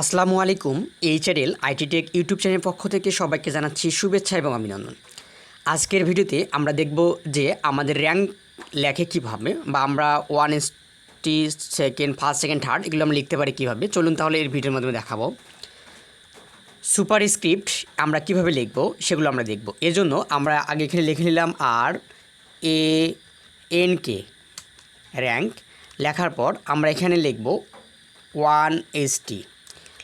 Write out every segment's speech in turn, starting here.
আসসালামু আলাইকুম HRL IT tech YouTube চ্যানেলের পক্ষ থেকে সবাইকে জানাচ্ছি শুভেচ্ছা এবং অভিনন্দন। আজকের ভিডিওতে আমরা দেখব যে আমাদের র্যাঙ্ক লেখে কীভাবে বা আমরা one S T second first second third এগুলো আমরা লিখতে পারি কীভাবে। চলুন তাহলে এর ভিডিওর মাধ্যমে দেখাবো। সুপার স্ক্রিপ্ট আমরা কীভাবে লিখব সেগুলো আমরা দেখব। এজন্য আমরা আগে এখানে লিখে নিলাম আর, এ, এন, কে র্যাঙ্ক। লেখার পর আমরা এখানে লিখব ওয়ান এস টি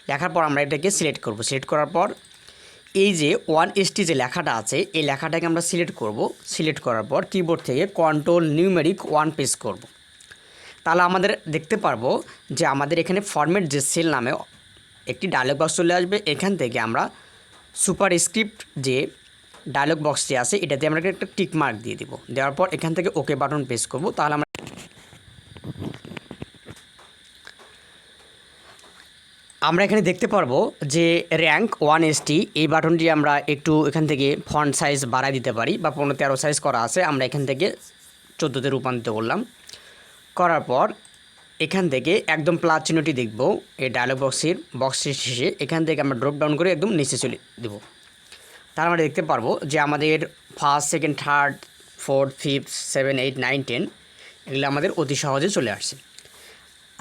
লেখার পর আমরা এটাকে সিলেক্ট করব। সিলেক্ট করার পর এই যে ওয়ান এস টি যে লেখাটা আছে, এই লেখাটাকে আমরা সিলেক্ট করব। সিলেক্ট করার পর কিবোর্ড থেকে কন্ট্রোল নিউমেরিক ওয়ান পেস করব। তাহলে আমাদের দেখতে পারব যে আমাদের এখানে ফরম্যাট যে সেল নামে একটি ডায়লগ বক্স চলে আসবে। এখান থেকে আমরা সুপার স্ক্রিপ্ট যে ডায়লগ বক্সটি আছে, এটাতে আমরা একটা টিক মার্ক দিয়ে দিব। দেওয়ার পর এখান থেকে ওকে বাটন প্রেস করব। তাহলে আমরা আমরা এখানে দেখতে পারব যে র্যাঙ্ক ওয়ান এসটি এই বাটনটি আমরা একটু এখান থেকে ফন্ট সাইজ বাড়ায় দিতে পারি বা পনেরো তেরো সাইজ করা আছে, আমরা এখান থেকে চোদ্দোতে রূপান্তরিত করলাম। করার পর এখান থেকে একদম প্লাস চিহ্নটি দেখব এই ডায়লগ বক্সের বক্সের শেষে এখান থেকে আমরা ড্রপ ডাউন করে একদম নিচে চলে দেব। তার আমরা দেখতে পারব যে আমাদের first second third fourth fifth seven eight nine ten এগুলো আমাদের অতি সহজে চলে আসছে।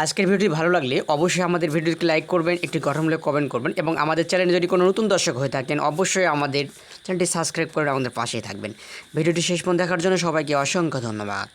আজকের ভিডিওটি ভালো লাগলে অবশ্যই আমাদের ভিডিওটিকে লাইক করবেন, একটি গঠনমূলক কমেন্ট করবেন এবং আমাদের চ্যানেলে যদি কোনো নতুন দর্শক হয়ে থাকেন, অবশ্যই আমাদের চ্যানেলটি সাবস্ক্রাইব করে আমাদের পাশেই থাকবেন। ভিডিওটি শেষ পর্যন্ত দেখার জন্য সবাইকে অসংখ্য ধন্যবাদ।